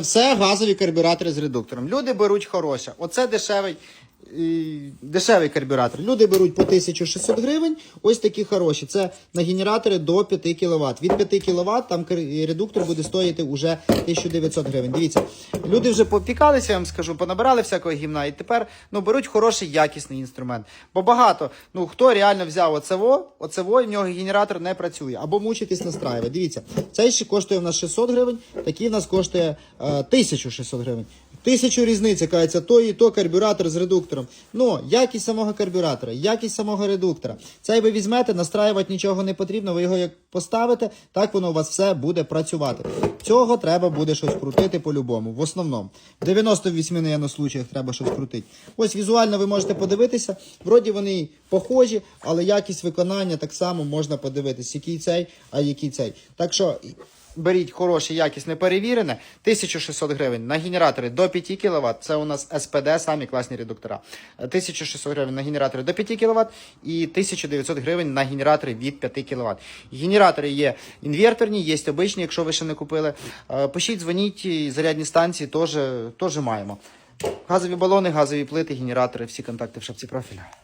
Все газові карбюратори з редуктором. Люди беруть хороше. Оце дешевий. Дешевий карбюратор. Люди беруть по 1600 гривень. Ось такі хороші. Це на генератори до 5 кВт. Від 5 кВт там редуктор буде стоїти вже 1900 гривень. Дивіться, люди вже попікалися, я вам скажу, понабирали всякого гімна, і тепер ну, беруть хороший якісний інструмент. Бо багато, ну хто реально взяв оцево, оцево, і в нього генератор не працює. Або мучитись настраювати. Дивіться, цей ще коштує в нас 600 гривень, такий в нас коштує е, 1600 гривень. Тисячу різниця, кажеться, то і то карбюратор з редуктором. Ну, якість самого карбюратора, якість самого редуктора. Цей ви візьмете, настраювати нічого не потрібно, ви його як поставите, так воно у вас все буде працювати. Цього треба буде щось крутити по-любому, в основному. В 98 наверно, случаях треба щось крутити. Ось візуально ви можете подивитися. Вроді вони похожі, але якість виконання так само можна подивитися, який цей, а який цей. Так що беріть хороше, якісне, перевірене, 1600 гривень на генератори до 5 кВт. Це у нас СПД, самі класні редуктора. 1600 гривень на генератори до 5 кВт і 1900 гривень на генератори від 5 кВт. Генератори є інверторні, є обичні, якщо ви ще не купили. Е, Пишіть, дзвоніть, зарядні станції теж маємо. Газові балони, газові плити, генератори, всі контакти в шапці профіля.